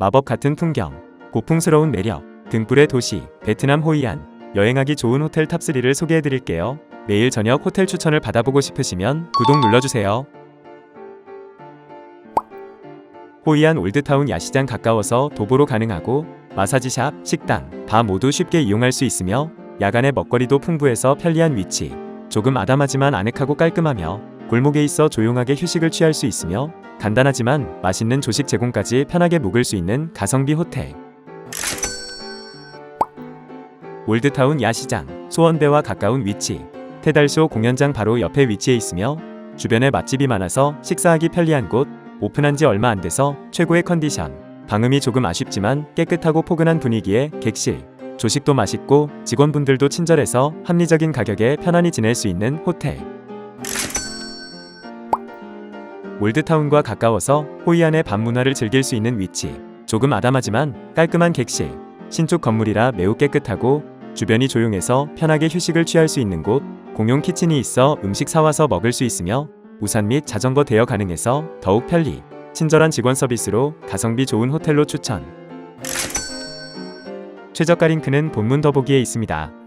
마법 같은 풍경, 고풍스러운 매력, 등불의 도시, 베트남 호이안, 여행하기 좋은 호텔 탑3를 소개해 드릴게요. 매일 저녁 호텔 추천을 받아보고 싶으시면 구독 눌러주세요. 호이안 올드타운 야시장 가까워서 도보로 가능하고 마사지샵, 식당, 바 모두 쉽게 이용할 수 있으며 야간에 먹거리도 풍부해서 편리한 위치. 조금 아담하지만 아늑하고 깔끔하며 골목에 있어 조용하게 휴식을 취할 수 있으며 간단하지만 맛있는 조식 제공까지 편하게 묵을 수 있는 가성비 호텔. 올드타운 야시장, 소원배와 가까운 위치. 테달쇼 공연장 바로 옆에 위치해 있으며 주변에 맛집이 많아서 식사하기 편리한 곳. 오픈한 지 얼마 안 돼서 최고의 컨디션. 방음이 조금 아쉽지만 깨끗하고 포근한 분위기의 객실. 조식도 맛있고 직원분들도 친절해서 합리적인 가격에 편안히 지낼 수 있는 호텔. 올드타운과 가까워서 호이안의 밤 문화를 즐길 수 있는 위치. 조금 아담하지만 깔끔한 객실. 신축 건물이라 매우 깨끗하고 주변이 조용해서 편하게 휴식을 취할 수 있는 곳. 공용 키친이 있어 음식 사와서 먹을 수 있으며 우산 및 자전거 대여 가능해서 더욱 편리. 친절한 직원 서비스로 가성비 좋은 호텔로 추천. 최저가 링크는 본문 더보기에 있습니다.